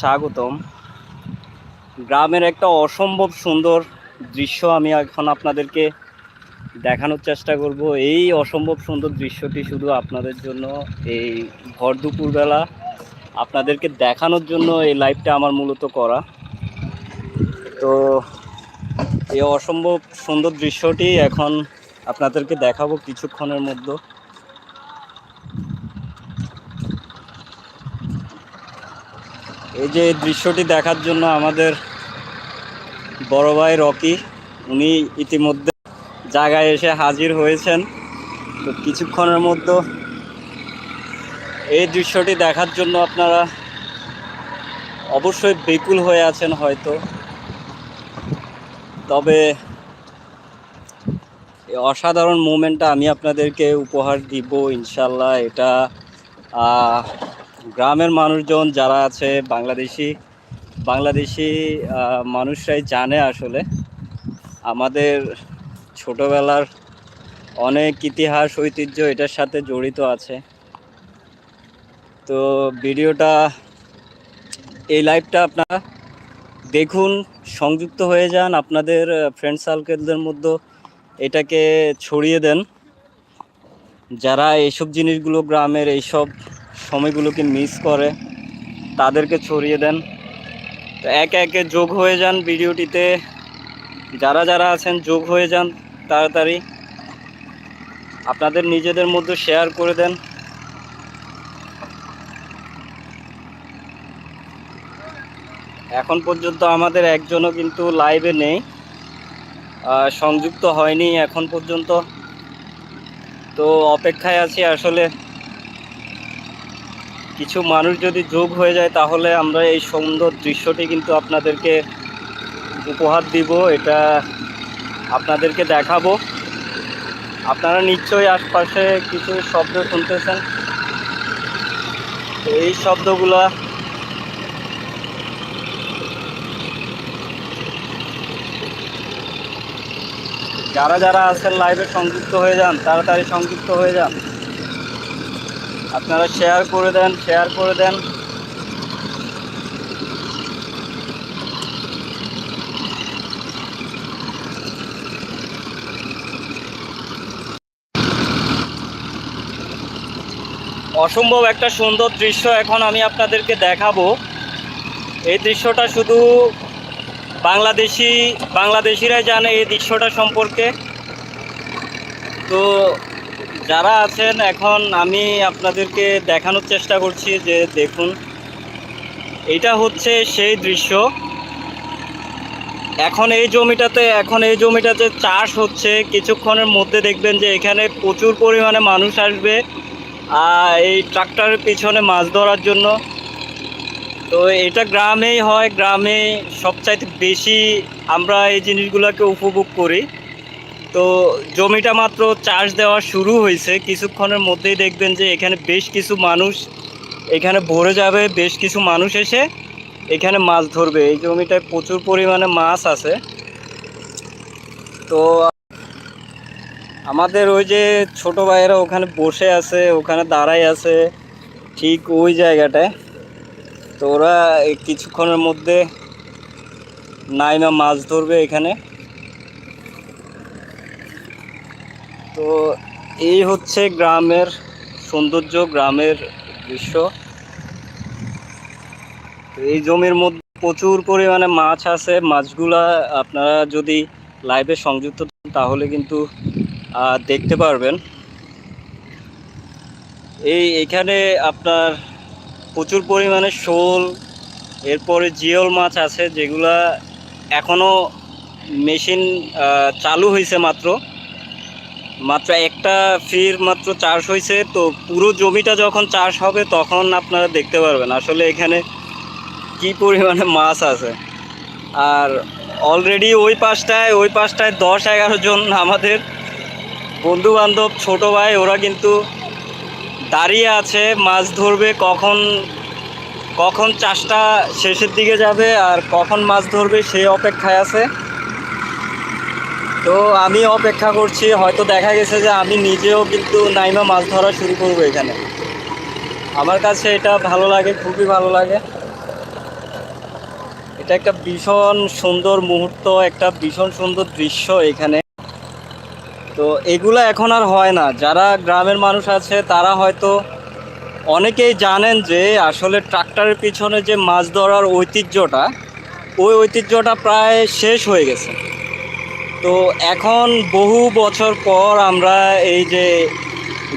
স্বাগতম। গ্রামের একটা অসম্ভব সুন্দর দৃশ্য আমি এখন আপনাদেরকে দেখানোর চেষ্টা করব। এই অসম্ভব সুন্দর দৃশ্যটি শুধু আপনাদের জন্য, এই ভর দুপুরবেলা আপনাদেরকে দেখানোর জন্য এই লাইভটা আমার মূলত করা। তো এই অসম্ভব সুন্দর দৃশ্যটি এখন আপনাদেরকে দেখাবো কিছুক্ষণের মধ্যে। এই যে দৃশ্যটি দেখার জন্য আমাদের বড় ভাই রকি, উনি ইতিমধ্যে জায়গায় এসে হাজির হয়েছেন। তো কিছুক্ষণের মধ্যে এই দৃশ্যটি দেখার জন্য আপনারা অবশ্যই বেকুল হয়ে আছেন হয়তো। তবে অসাধারণ মুমেন্টটা আমি আপনাদেরকে উপহার দিব ইনশাল্লাহ, এটা গ্রামের মানুষজন যারা আছে, বাংলাদেশি বাংলাদেশি মানুষরাই জানে আসলে। আমাদের ছোটবেলার অনেক ইতিহাস, ঐতিহ্য এটার সাথে জড়িত আছে। তো ভিডিওটা, এই লাইভটা আপনারা দেখুন, সংযুক্ত হয়ে যান। আপনাদের ফ্রেন্ড সার্কেলদের মধ্যে এটাকে ছড়িয়ে দেন। যারা এইসব জিনিসগুলো গ্রামের এইসব সময়গুলোকে মিস করে, তাদেরকে ছড়িয়ে দেন। তো একে একে যোগ হয়ে যান ভিডিওটিতে। যারা যারা আছেন, যোগ হয়ে যান তাড়াতাড়ি। আপনাদের নিজেদের মধ্যে শেয়ার করে দেন। এখন পর্যন্ত আমাদের একজনও কিন্তু লাইভে নেই। সংযুক্ত হয়নি এখন পর্যন্ত। তো অপেক্ষায় আছি আসলে কিছু মানুষ যদি যোগ হয়ে যায়, তাহলে আমরা এই সুন্দর দৃশ্যটি কিন্তু আপনাদেরকে উপহার দিব। এটা আপনাদেরকে দেখাবো। আপনারা নিশ্চয়ই আশপাশে কিছু শব্দ শুনতেছেন। তো এই শব্দগুলা যারা যারা আছেন লাইভে সংযুক্ত হয়ে যান, তাড়াতাড়ি সংযুক্ত হয়ে যান। আপনারা শেয়ার করে দেন শেয়ার করে দেন। অসম্ভব একটা সুন্দর দৃশ্য এখন আমি আপনাদেরকে দেখাবো। এই দৃশ্যটা শুধু বাংলাদেশি বাংলাদেশিরাই জানে এই দৃশ্যটা সম্পর্কে। তো যারা আছেন, এখন আমি আপনাদেরকে দেখানোর চেষ্টা করছি যে দেখুন, এটা হচ্ছে সেই দৃশ্য। এখন এই জমিটাতে, এখন এই জমিটাতে চাষ হচ্ছে। কিছুক্ষণের মধ্যে দেখবেন যে এখানে প্রচুর পরিমাণে মানুষ আসবে এই ট্রাক্টরের পিছনে মাছ ধরার জন্য। তো এটা গ্রামেই হয়, গ্রামে সবচাইতে বেশি আমরা এই জিনিসগুলোকে উপভোগ করি। তো জমিটা মাত্র চাষ দেওয়া শুরু হয়েছে। কিছুক্ষণের মধ্যেই দেখবেন যে এখানে বেশ কিছু মানুষ এখানে ভরে যাবে, বেশ কিছু মানুষ এসে এখানে মাছ ধরবে। এই জমিটায় প্রচুর পরিমাণে মাছ আছে। তো আমাদের ওই যে ছোট ভাইয়েরা ওখানে বসে আছে, ওখানে দাঁড়াই আছে, ঠিক ওই জায়গাটায়। তো ওরা কিছুক্ষণের মধ্যে নাইমা মাছ ধরবে এখানে। তো এই হচ্ছে গ্রামের সৌন্দর্য, গ্রামের দৃশ্য। এই জমির মধ্যে প্রচুর পরিমাণে মাছ আছে। মাছগুলা আপনারা যদি লাইভে সংযুক্ত তাহলে কিন্তু দেখতে পারবেন। এই এখানে আপনার প্রচুর পরিমাণে শোল, এরপরে জিওল মাছ আছে, যেগুলা এখনও মেশিন চালু হয়েছে মাত্র। মাত্র একটা ফির মাত্র চাষ হয়েছে, তো পুরো জমিটা যখন চাষ হবে তখন আপনারা দেখতে পারবেন আসলে এখানে কি পরিমাণে মাছ আছে। আর অলরেডি ওই পাশটায় ওই পাশটায় দশ এগারো জন আমাদের বন্ধু বান্ধব ছোটো ভাই, ওরা কিন্তু দাঁড়িয়ে আছে, মাছ ধরবে, কখন কখন চাষটা শেষের দিকে যাবে আর কখন মাছ ধরবে সেই অপেক্ষায় আছে। তো আমি অপেক্ষা করছি, হয়তো দেখা গেছে যে আমি নিজেও কিন্তু নাইমা মাছ ধরা শুরু করব এখানে। আমার কাছে এটা ভালো লাগে, খুবই ভালো লাগে। এটা একটা ভীষণ সুন্দর মুহূর্ত, একটা ভীষণ সুন্দর দৃশ্য এখানে। তো এগুলো এখন আর হয় না। যারা গ্রামের মানুষ আছে, তারা হয়তো অনেকেই জানেন যে আসলে ট্রাক্টরের পিছনে যে মাছ ধরার ঐতিহ্যটা, ওই ঐতিহ্যটা প্রায় শেষ হয়ে গেছে। তো এখন বহু বছর পর আমরা এই যে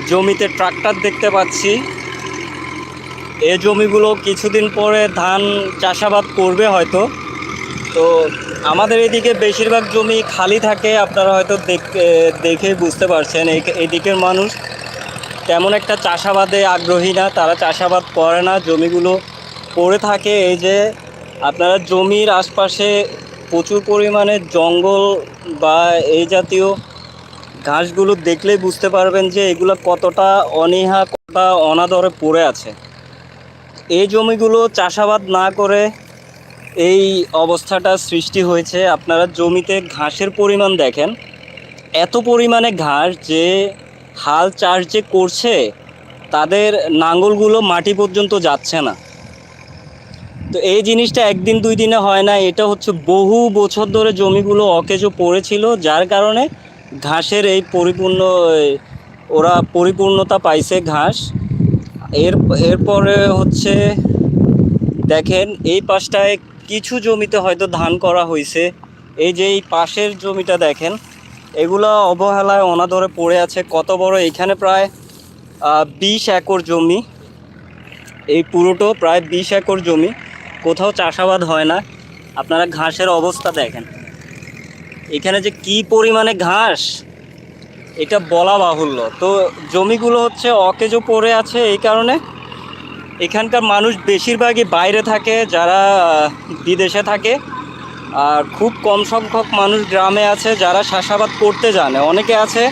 জমিতে ট্রাক্টর দেখতে পাচ্ছি। এই জমিগুলো কিছুদিন পরে ধান চাষাবাদ করবে হয়তো। তো আমাদের এদিকে বেশিরভাগ জমি খালি থাকে আপনারা হয়তো দেখ- এ, বুঝতে পারছেন। এই এদিকের মানুষ তেমন একটা চাষাবাদে আগ্রহী না তারা চাষাবাদ করে না। জমিগুলো পড়ে থাকে এই যে আপনারা জমির আশপাশে প্রচুর পরিমাণে জঙ্গল বা এই জাতীয় ঘাসগুলো দেখলেই বুঝতে পারবেন যে এগুলো কতটা অনীহা কতটা অনাদরে পড়ে আছে। এই জমিগুলো চাষাবাদ না করে এই অবস্থাটা সৃষ্টি হয়েছে। আপনারা জমিতে ঘাসের পরিমাণ দেখেন। এত পরিমাণে ঘাস যে হাল চাষ যে করছে, তাদের নাঙ্গলগুলো মাটি পর্যন্ত যাচ্ছে না। তো এই জিনিসটা একদিন দুই দিনে হয় না, এটা হচ্ছে বহু বছর ধরে জমিগুলো অকেজো পড়েছিল, যার কারণে ঘাসের এই পরিপূর্ণ, ওরা পরিপূর্ণতা পাইছে ঘাস। এর, এরপরে হচ্ছে, দেখেন এই পাশটায় কিছু জমিতে হয়তো ধান করা হয়েছে এই যে এই পাশের জমিটা দেখেন, এগুলো অবহেলায় অনাদরে পড়ে আছে, কত বড়, এখানে প্রায় বিশ একর জমি। এই পুরোটো প্রায় বিশ একর জমি। কোথাও চাষাবাদ হয় না। আপনারা ঘাসের অবস্থা দেখেন। এখানে যে কি পরিমাণে ঘাস, এটা বলা বাহুল্য। তো জমিগুলো হচ্ছে অকেজো পড়ে আছে এই কারণে। এখানকার মানুষ বেশিরভাগই বাইরে থাকে, যারা বিদেশে থাকে। আর খুব কম সংখ্যক মানুষ গ্রামে আছে যারা চাষাবাদ করতে জানে। অনেকে আছে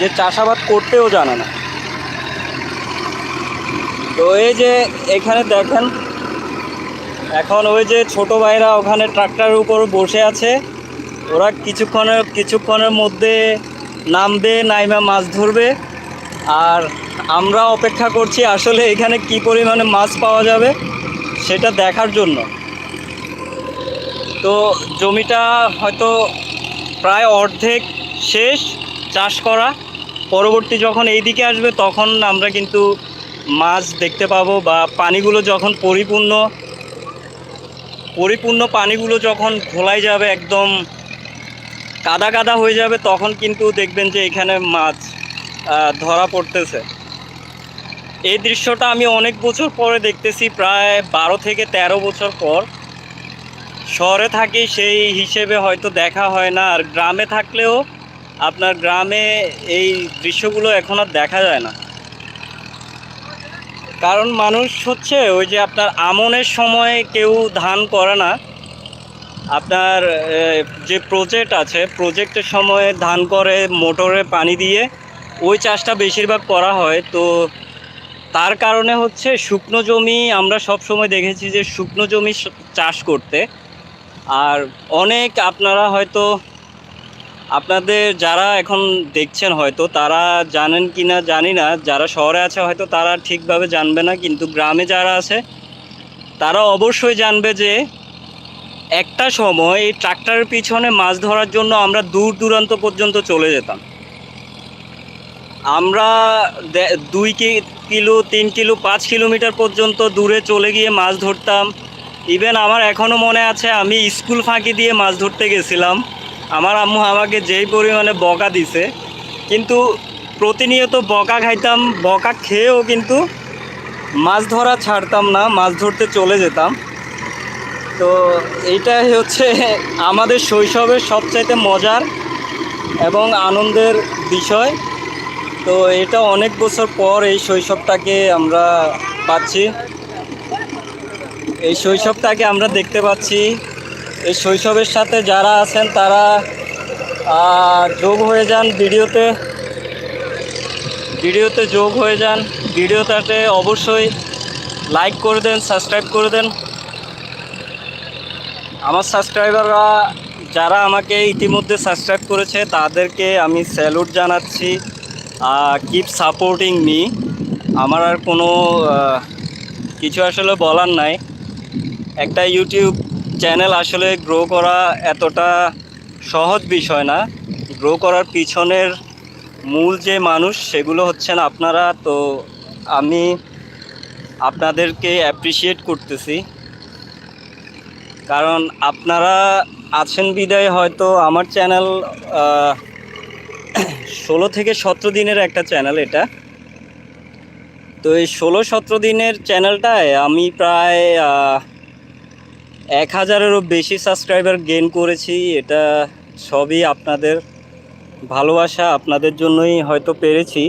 যে চাষাবাদ করতেও জানে না। তো এই যে এখানে দেখেন এখন ওই যে ছোট ভাইরা ওখানে ট্রাক্টরের উপর বসে আছে, ওরা কিছুক্ষণের কিছুক্ষণের মধ্যে নামবে, নাইমা মাছ ধরবে। আর আমরা অপেক্ষা করছি আসলে এখানে কি পরিমাণে মাছ পাওয়া যাবে সেটা দেখার জন্য। তো জমিটা হয়তো প্রায় অর্ধেক শেষ চাষ করা। পরবর্তী যখন এই দিকে আসবে তখন আমরা কিন্তু মাছ দেখতে পাবো বা পানিগুলো যখন পরিপূর্ণ পরিপূর্ণ পানিগুলো যখন ঘোলাই যাবে একদম কাদা কাদা হয়ে যাবে, তখন কিন্তু দেখবেন যে এখানে মাছ ধরা পড়তেছে। এই দৃশ্যটা আমি অনেক বছর পরে দেখতেছি, প্রায় বারো থেকে ১৩ বছর পর। শহরে থাকি, সেই হিসেবে হয়তো দেখা হয় না। আর গ্রামে থাকলেও আপনার গ্রামে এই দৃশ্যগুলো এখন আর দেখা যায় না। কারণ মানুষ হচ্ছে ওই যে আপনার আমনের সময় কেউ ধান করে না। আপনার যে প্রজেক্ট আছে প্রজেক্টের সময় ধান করে, মোটরে পানি দিয়ে, ওই চাষটা বেশিরভাগ করা হয়। তো তার কারণে হচ্ছে শুকনো জমি আমরা সব সময় দেখেছি যে শুকনো জমি চাষ করতে। আর অনেক আপনারা হয়তো আপনাদের যারা এখন দেখছেন হয়তো, তারা জানেন কি না জানি না। যারা শহরে আছে হয়তো তারা ঠিকভাবে জানবে না, কিন্তু গ্রামে যারা আছে, তারা অবশ্যই জানবে যে একটা সময় এই ট্রাক্টরের পিছনে মাছ ধরার জন্য আমরা দূর দূরান্ত পর্যন্ত চলে যেতাম। আমরা দুই কিলো, তিন কিলো, পাঁচ কিলোমিটার পর্যন্ত দূরে চলে গিয়ে মাছ ধরতাম। ইভেন আমার এখনও মনে আছে, আমি স্কুল ফাঁকি দিয়ে মাছ ধরতে গেছিলাম। আমার আম্মু আমাকে যেই পরিমাণে বকা দিছে, কিন্তু প্রতিনিয়ত বকা খাইতাম, বকা খেয়েও কিন্তু মাছ ধরা ছাড়তাম না, মাছ ধরতে চলে যেতাম। তো এইটাই হচ্ছে আমাদের শৈশবের সবচাইতে মজার এবং আনন্দের বিষয়। তো এটা অনেক বছর পর এই শৈশবটাকে আমরা পাচ্ছি। এই শৈশবটাকে আমরা দেখতে পাচ্ছি। এই শৈশবের সাথে যারা আছেন তারা যোগ হয়ে যান ভিডিওতে। ভিডিওতে যোগ হয়ে যান। ভিডিওটাতে অবশ্যই লাইক করে দেন সাবস্ক্রাইব করে দেন। আমার সাবস্ক্রাইবাররা যারা আমাকে ইতিমধ্যে সাবস্ক্রাইব করেছে, তাদেরকে আমি স্যালুট জানাচ্ছি। কিপ সাপোর্টিং মি আমার আর কোনো কিছু আসলে বলার নাই। একটা ইউটিউব চ্যানেল আসলে গ্রো করা এতটা সহজ বিষয় না। গ্রো করার পিছনের মূল যে মানুষ সেগুলো হচ্ছেন আপনারা। তো আমি আপনাদেরকে অ্যাপ্রিসিয়েট করতেছি। কারণ আপনারা আছেন বিদায় হয়তো আমার চ্যানেল ষোলো থেকে সতেরো দিনের একটা চ্যানেল এটা। তো এই ষোলো সতেরো দিনের চ্যানেলটায় আমি প্রায় এক হাজারেরও বেশি সাবস্ক্রাইবার গেইন করেছি, এটা সবই আপনাদের ভালোবাসা, আপনাদের জন্যই হয়তো পেরেছি।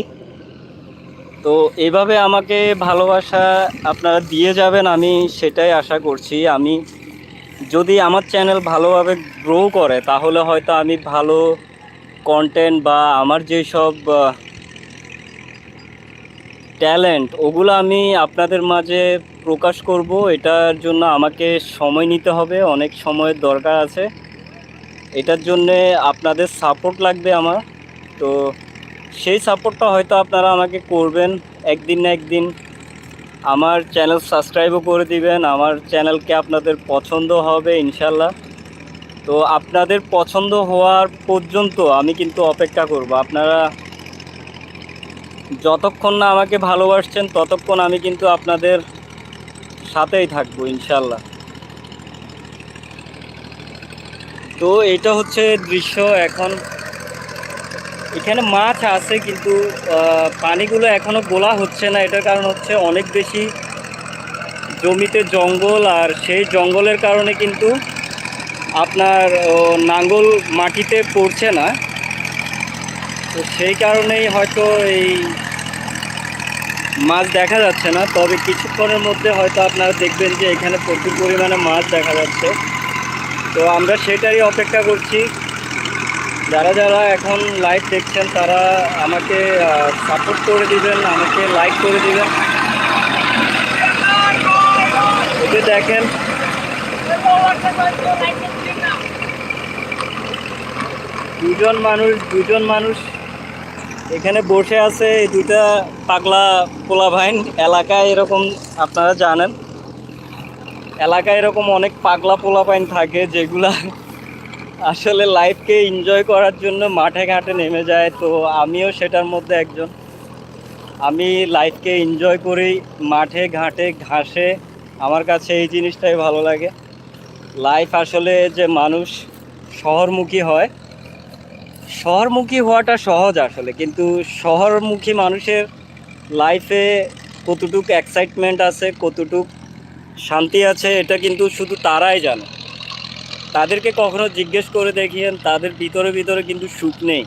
তো এভাবে আমাকে ভালোবাসা আপনারা দিয়ে যাবেন, আমি সেটাই আশা করছি। আমি যদি আমার চ্যানেল ভালোভাবে গ্রো করে, তাহলে হয়তো আমি ভালো কন্টেন্ট বা আমার যেসব ট্যালেন্ট, ওগুলো আমি আপনাদের মাঝে প্রকাশ করব। এটার জন্য আমাকে সময় নিতে হবে, অনেক সময়ের দরকার আছে। এটার জন্যে আপনাদের সাপোর্ট লাগবে আমার। তো সেই সাপোর্টটা হয়তো আপনারা আমাকে করবেন একদিন না একদিন। আমার চ্যানেল সাবস্ক্রাইবও করে দিবেন, আমার চ্যানেলকে আপনাদের পছন্দ হবে ইনশাল্লাহ তো আপনাদের পছন্দ হওয়ার পর্যন্ত আমি কিন্তু অপেক্ষা করব। আপনারা যতক্ষণ না আমাকে ভালোবাসছেন, ততক্ষণ আমি কিন্তু আপনাদের সাথেই থাকব ইনশাল্লাহ তো এটা হচ্ছে দৃশ্য এখন। এখানে মাছ আছে কিন্তু পানিগুলো এখনও গোলা হচ্ছে না। এটার কারণ হচ্ছে অনেক বেশি জমিতে জঙ্গল, আর সেই জঙ্গলের কারণে কিন্তু আপনার নাঙ্গল মাটিতে পড়ছে না। তো সেই কারণেই হয়তো এই মাছ দেখা যাচ্ছে না। তবে কিছুক্ষণের মধ্যে হয়তো আপনারা দেখবেন যে এখানে প্রচুর পরিমাণে মাছ দেখা যাচ্ছে। তো আমরা সেটারই অপেক্ষা করছি। যারা যারা এখন লাইভ দেখছেন, তারা আমাকে সাপোর্ট করে দিবেন, আমাকে লাইক করে দিবেন। এতে দেখেন। দুজন মানুষ দুজন মানুষ এখানে বসে আছে এই দুইটা পাগলা পোলা ভাইন। এলাকায় এরকম আপনারা জানেন। এলাকায় এরকম অনেক পাগলা পোলা পাইন থাকে যেগুলা আসলে লাইফকে এনজয় করার জন্য মাঠে ঘাটে নেমে যায়। তো আমিও সেটার মধ্যে একজন। আমি লাইফকে এনজয় করি মাঠে ঘাটে, ঘাসে। আমার কাছে এই জিনিসটাই ভালো লাগে। লাইফ আসলে যে মানুষ শহরমুখী হয় শহরমুখী হওয়াটা সহজ আসলে, কিন্তু শহরমুখী মানুষের লাইফে কতটুকু এক্সাইটমেন্ট আছে, কতটুক শান্তি আছে, এটা কিন্তু শুধু তারাই জানে। তাদেরকে কখনো জিজ্ঞেস করে দেখিয়েন, তাদের ভিতরে ভিতরে কিন্তু সুখ নেই।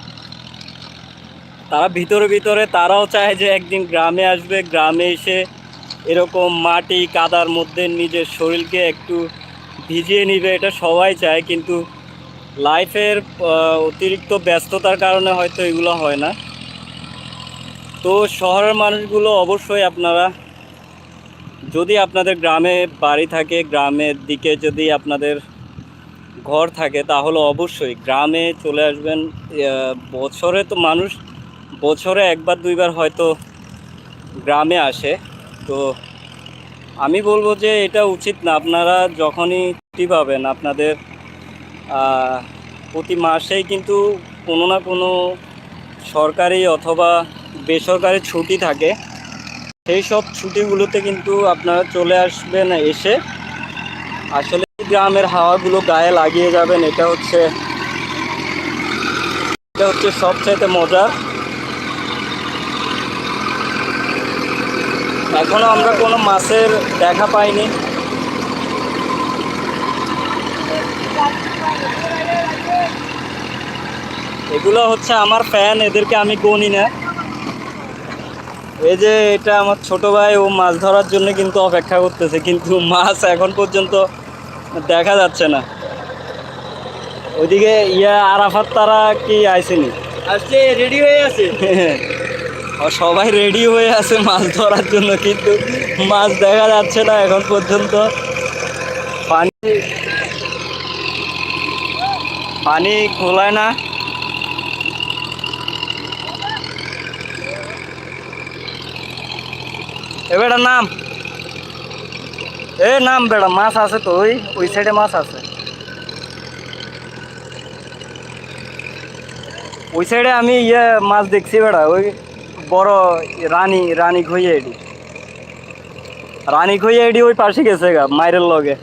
তারা ভিতরে ভিতরে, তারাও চায় যে একদিন গ্রামে আসবে, গ্রামে এসে এরকম মাটি কাদার মধ্যে নিজের শরীরকে একটু ভিজিয়ে নিবে, এটা সবাই চায়, কিন্তু লাইফের অতিরিক্ত ব্যস্ততার কারণে হয়তো এগুলো হয় না। তো শহরের মানুষগুলো অবশ্যই আপনারা, যদি আপনাদের গ্রামে বাড়ি থাকে, গ্রামের দিকে যদি আপনাদের ঘর থাকে, তাহলে অবশ্যই গ্রামে চলে আসবেন। বছরে তো মানুষ, বছরে একবার, দুইবার হয়তো গ্রামে আসে। তো আমি বলব যে এটা উচিত না। আপনারা যখনই ছুটি পাবেন, আপনাদের প্রতি মাসেই কিন্তু কোনো না কোনো সরকারি অথবা বেসরকারি ছুটি থাকে। সেই সব ছুটিগুলোতে কিন্তু আপনারা চলে আসবেন এসে। আসলে গ্রামের হাওয়াগুলো গায়ে লাগিয়ে যাবেন, এটা হচ্ছে এটা হচ্ছে সবচাইতে মজার এখনও আমরা কোনো মাছের দেখা পাইনি। এগুলো হচ্ছে আমার ফ্যান এদেরকে আমি গনি না। এই যে এটা আমার ছোট ভাই ও মাছ ধরার জন্য কিন্তু অপেক্ষা করতেছে কিন্তু মাছ এখন পর্যন্ত দেখা যাচ্ছে না। ওইদিকে ইয়া আরাফাত তারা কি আইসেনি? আজকে রেডি হয়ে আছে। সবাই রেডি হয়ে আছে মাছ ধরার জন্য কিন্তু মাছ দেখা যাচ্ছে না এখন পর্যন্ত। পানি পানি খোলায় না এবার নাম এ নাম বেড়া মাছ আছে তো ওই ওই সাইডে মাছ আছে ওই সাইডে আমি ইয়ে মাছ দেখছি বেড়া ওই বড় রানী রানী খইয়ে এডি রানী খইয়ে এডি ওই পাশে গেছে গা মায়ের লগে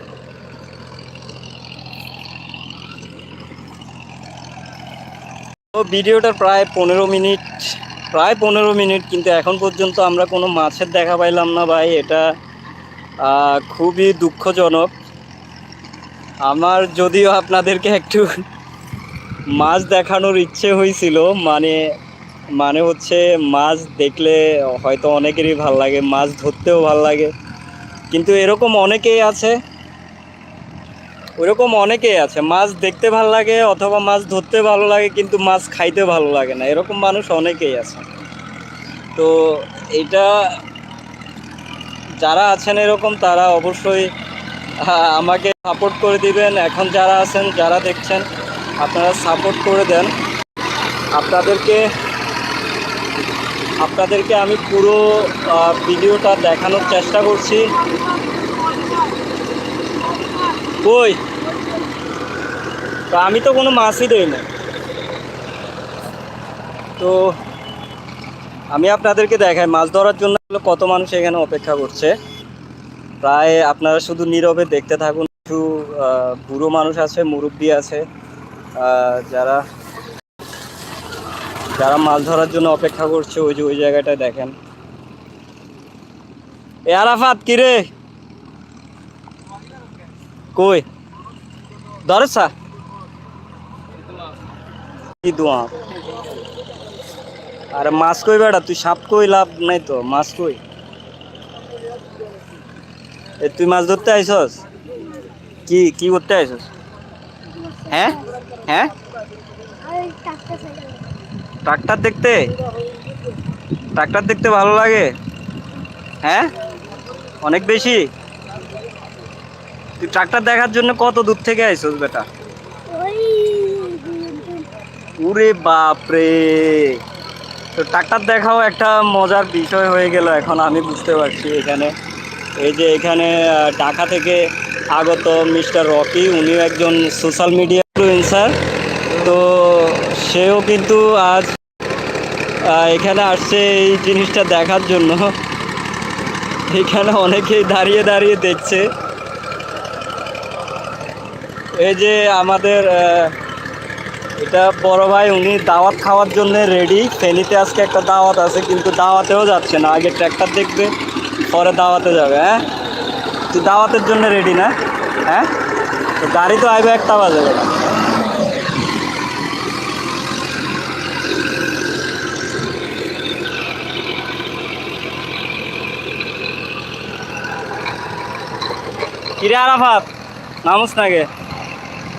ভিডিওটা প্রায় পনেরো মিনিট, প্রায় পনেরো মিনিট, কিন্তু এখন পর্যন্ত আমরা কোনো মাছের দেখা পাইলাম না ভাই। এটা খুবই দুঃখজনক। আমার যদিও আপনাদেরকে একটু মাছ দেখানোর ইচ্ছে হয়েছিল মানে মানে হচ্ছে মাছ দেখলে হয়তো অনেকেরই ভালো লাগে, মাছ ধরতেও ভালো লাগে। কিন্তু এরকম অনেকেই আছে ওরকম অনেকেই আছে, মাছ দেখতে ভালো লাগে অথবা মাছ ধরতে ভালো লাগে কিন্তু মাছ খাইতে ভালো লাগে না, এরকম মানুষ অনেকেই আছে। তো এটা যারা আছেন এরকম তারা অবশ্যই আমাকে সাপোর্ট করে দিবেন। এখন যারা আছেন, যারা দেখছেন, আপনারা সাপোর্ট করে দেন। আপনাদেরকে আপনাদেরকে আমি পুরো ভিডিওটা দেখানোর চেষ্টা করছি। কই? তো আমি তো কোনো মাছই দেই না। তো আমি আপনাদেরকে দেখাই, মাছ ধরার জন্য কত মানুষ এখানে অপেক্ষা করছে। প্রায় আপনারা শুধু নীরবে দেখতে থাকুন, কিছু বুড়ো মানুষ আছে, মুরব্বী আছে যারা যারা মাছ ধরার জন্য অপেক্ষা করছে, ওই যে ওই জায়গাটায় দেখেন। এ আরাফাত কিরে কই? ধরেছা কি দোয়া? আরে মাছ কই বেড়া তুই সাপ কই? লাভ নাই তো। মাছ কই? এ, তুই মাছ ধরতে আইসস কি কি করতে আইসস হ্যাঁ? হ্যাঁ? ট্রাক্টর দেখতে? ট্রাক্টর দেখতে ভালো লাগে? হ্যাঁ? অনেক বেশি? ট্রাক্টর দেখার জন্য কত দূর থেকে আইসস বেটা? উরে বাপরে। তো ট্রাক্টর দেখাও একটা মজার বিষয় হয়ে গেল এখন আমি বুঝতে পারছি এখানে। এই যে এখানে ঢাকা থেকে আগত মিস্টার রকি উনিও একজন সোশ্যাল মিডিয়া ইনফ্লুয়েন্সার। তো সেও কিন্তু আজ এখানে আসছে এই জিনিসটা দেখার জন্য। এখানে অনেকেই দাঁড়িয়ে দাঁড়িয়ে দেখছে। এই যে আমাদের এটা বড় ভাই, উনি দাওয়াত খাওয়ার জন্য রেডি ফেনিতে আজকে একটা দাওয়াত আছে, কিন্তু দাওয়াতেও যাচ্ছে না। আগে ট্র্যাক্টর দেখবে, পরে দাওয়াতে যাবে হ্যাঁ? তুই দাওয়াতের জন্য রেডি না হ্যাঁ? তো গাড়ি তো আইবে একটা বাজে কিরে আরাফাত, নামুস নাগে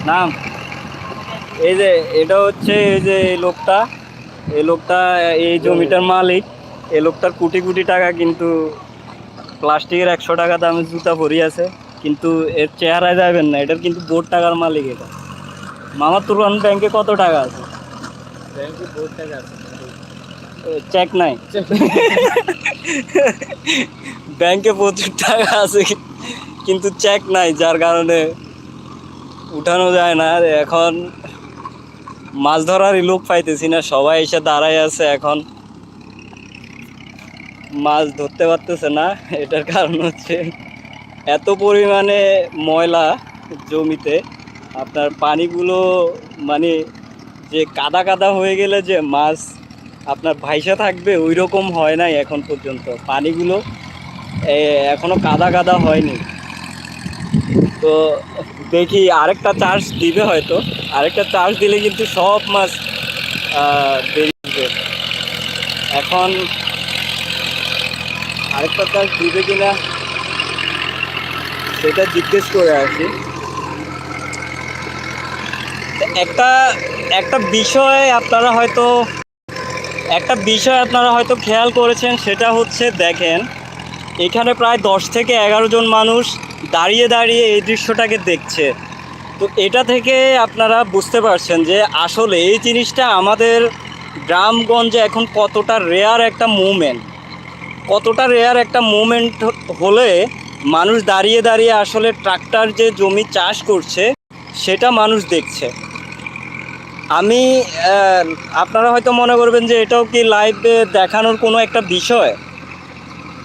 নাম? এই যে এটা হচ্ছে এই যে এই লোকটা। এই লোকটা এই জমিটার মালিক। এই লোকটার কোটি কোটি টাকা কিন্তু প্লাস্টিকের একশো টাকা দামে জুতা পরি আছে। কিন্তু এর চেহারায় যাবেন না এটার কিন্তু বোর্ড টাকার মালিক এটা। মামা তুরান ব্যাংকে কত টাকা আছে? চেক নাই। ব্যাংকে প্রচুর টাকা আছে কিন্তু চেক নাই যার কারণে উঠানো যায় না। এখন মাছ ধরারই লোক পাইতেছি না সবাই এসে দাঁড়ায় আছে এখন। মাছ ধরতে পারতেছে না এটার কারণ হচ্ছে এত পরিমাণে ময়লা জমিতে আপনার পানিগুলো মানে যে কাদা কাদা হয়ে গেলে যে মাছ আপনার ভাইসা থাকবে ওই রকম হয় নাই এখন পর্যন্ত। পানিগুলো এ, এখনও কাদা কাদা হয়নি। তো দেখি আরেকটা চার্জ দিবে হয়তো। আরেকটা চার্জ দিলে কিন্তু সব মাছ বেরিয়ে এখন আরেকটা চার্জ দিবে কিনা, সেটা জিজ্ঞেস করে আসি। একটা একটা বিষয় আপনারা হয়তো, একটা বিষয় আপনারা হয়তো খেয়াল করেছেন, সেটা হচ্ছে দেখেন, এখানে প্রায় দশ থেকে এগারো জন মানুষ দাঁড়িয়ে দাঁড়িয়ে এই দৃশ্যটাকে দেখছে। তো এটা থেকে আপনারা বুঝতে পারছেন যে আসলে এই জিনিসটা আমাদের গ্রামগঞ্জে এখন কতটা রেয়ার একটা মুভমেন্ট কতটা রেয়ার একটা মুভমেন্ট হলে মানুষ দাঁড়িয়ে দাঁড়িয়ে আসলে ট্রাক্টর যে জমি চাষ করছে, সেটা মানুষ দেখছে। আমি আপনারা হয়তো মনে করবেন যে এটাও কি লাইভে দেখানোর কোনো একটা বিষয়?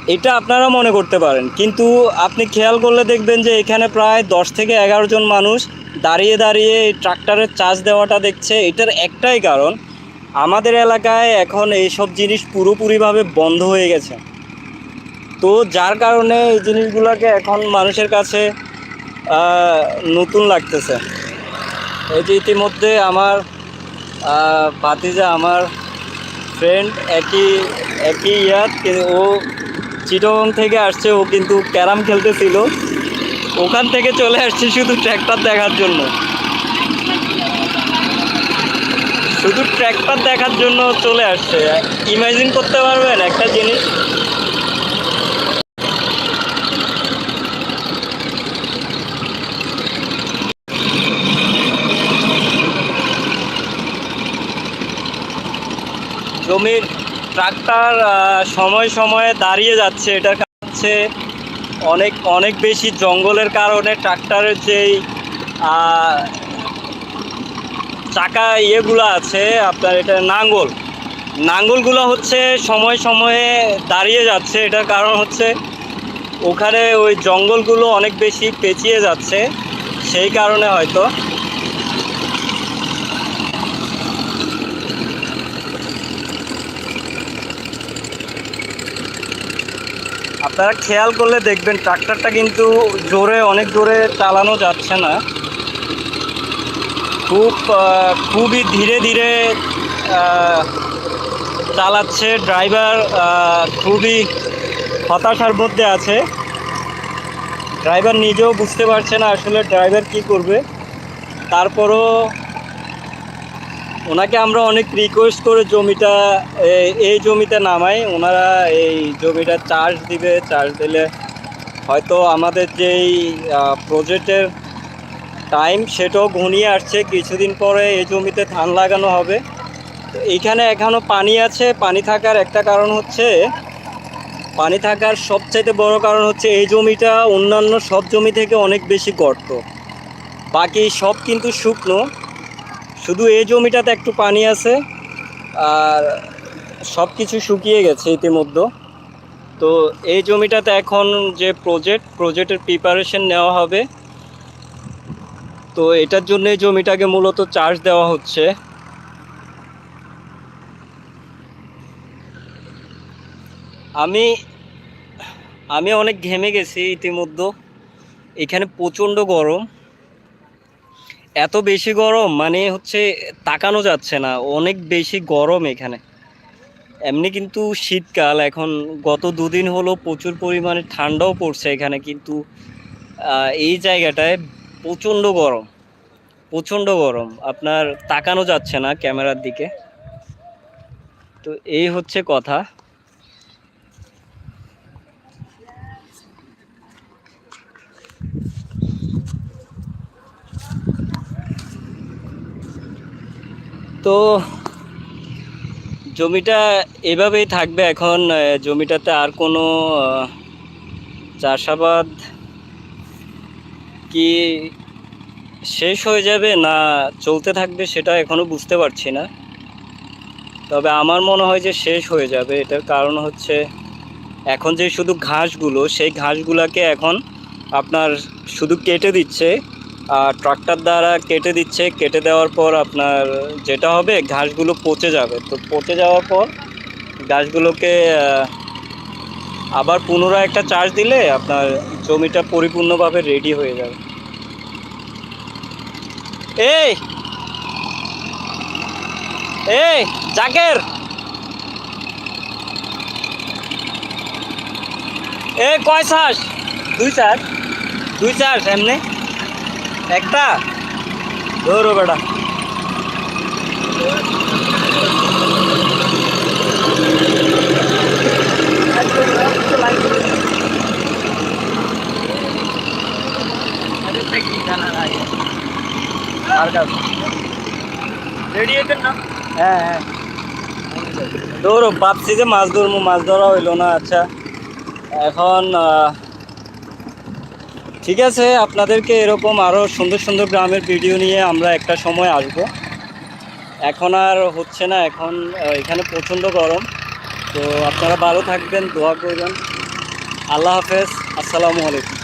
এটা আপনারা মনে করতে পারেন। কিন্তু আপনি খেয়াল করলে দেখবেন যে এখানে প্রায় দশ থেকে এগারো জন মানুষ দাঁড়িয়ে দাঁড়িয়ে এই ট্রাক্টরের চার্জ দেওয়াটা দেখছে। এটার একটাই কারণ, আমাদের এলাকায় এখন এইসব জিনিস পুরোপুরিভাবে বন্ধ হয়ে গেছে। তো যার কারণে এই জিনিসগুলোকে এখন মানুষের কাছে নতুন লাগতেছে। এই যে ইতিমধ্যে আমার ভাতিজা, আমার ফ্রেন্ড একই একই ইয়ার ও চিটগং থেকে আসছে, ও কিন্তু ক্যারাম খেলতেছিল। ওখান থেকে চলে আসছে শুধু ট্র্যাক্টর দেখার জন্য। শুধু ট্র্যাক্টর দেখার জন্য চলে আসছে। ইমাজিন করতে পারবেন একটা জিনিস। জমির ট্রাক্টর সময় সময়ে দাঁড়িয়ে যাচ্ছে। কারণ হচ্ছে অনেক অনেক বেশি জঙ্গলের কারণে ট্রাক্টরের যেই চাকা ইয়েগুলো আছে, আপনার এটা নাঙ্গল। নাঙ্গলগুলো হচ্ছে সময় সময়ে দাঁড়িয়ে যাচ্ছে। এটার কারণ হচ্ছে ওখানে ওই জঙ্গলগুলো অনেক বেশি পেঁচিয়ে যাচ্ছে। সেই কারণে হয়তো আপনারা খেয়াল করলে দেখবেন ট্রাক্টরটা কিন্তু জোরে, অনেক জোরে চালানো যাচ্ছে না। খুব খুবই ধীরে ধীরে চালাচ্ছে। ড্রাইভার খুবই হতাশার মধ্যে আছে। ড্রাইভার নিজেও বুঝতে পারছে না আসলে ড্রাইভার কি করবে। তারপরও ওনাকে আমরা অনেক রিকোয়েস্ট করে জমিটা এই জমিতে নামাই। ওনারা এই জমিটা চার্জ দিবে চার্জ দিলে হয়তো আমাদের যেই প্রজেক্টের টাইম সেটাও ঘনিয়ে আসছে। কিছুদিন পরে এই জমিতে ধান লাগানো হবে। তো এইখানে এখনও পানি আছে। পানি থাকার একটা কারণ হচ্ছে, পানি থাকার সবচাইতে বড় কারণ হচ্ছে এই জমিটা অন্যান্য সব জমি থেকে অনেক বেশি গর্ত। বাকি সব কিন্তু শুকনো। শুধু এই জমিটাতে একটু পানি আছে আর সব কিছু শুকিয়ে গেছে ইতিমধ্যে। তো এই জমিটাতে এখন যে প্রজেক্ট প্রজেক্টের প্রিপারেশন নেওয়া হবে, তো এটার জন্য জমিটাকে মূলত চার্জ দেওয়া হচ্ছে। আমি আমি অনেক ঘেমে গেছি ইতিমধ্যে। এখানে প্রচণ্ড গরম। এত বেশি গরম মানে হচ্ছে তাকানো যাচ্ছে না। অনেক বেশি গরম এখানে। এমনি কিন্তু শীতকাল, এখন গত দুদিন হলো প্রচুর পরিমাণে ঠান্ডাও পড়ছে এখানে, কিন্তু এই জায়গাটায় প্রচণ্ড গরম। প্রচণ্ড গরম। আপনার তাকানো যাচ্ছে না ক্যামেরার দিকে। তো এই হচ্ছে কথা। তো জমিটা এভাবেই থাকবে এখন জমিটাতে আর কোনো চাষাবাদ কি শেষ হয়ে যাবে না চলতে থাকবে সেটা এখনও বুঝতে পারছি না। তবে আমার মনে হয় যে শেষ হয়ে যাবে। এটার কারণ হচ্ছে এখন যে শুধু ঘাসগুলো, সেই ঘাসগুলোকে এখন আপনার শুধু কেটে দিচ্ছে। আর ট্রাক্টর দ্বারা কেটে দিচ্ছে। কেটে দেওয়ার পর আপনার যেটা হবে, ঘাসগুলো পচে যাবে। তো পচে যাওয়ার পর গাছগুলোকে আবার পুনরায় একটা চার্জ দিলে আপনার জমিটা পরিপূর্ণভাবে রেডি হয়ে যাবে। এই! এই, জাকের! এ কয় চাষ? দুই চাষ। দুই চাষ, এমনি? একটা। ধরো বেটা। হ্যাঁ হ্যাঁ। ধরো ভাবছি যে মাছ ধরবো মাছ ধরা হইল না আচ্ছা। এখন ঠিক আছে, আপনাদেরকে এরকম আরও সুন্দর সুন্দর গ্রামের ভিডিও নিয়ে আমরা একটা সময় আসব। এখন আর হচ্ছে না, এখন এখানে প্রচণ্ড গরম। তো আপনারা ভালো থাকবেন, দোয়া করবেন। আল্লাহ হাফেজ, আসসালামু আলাইকুম।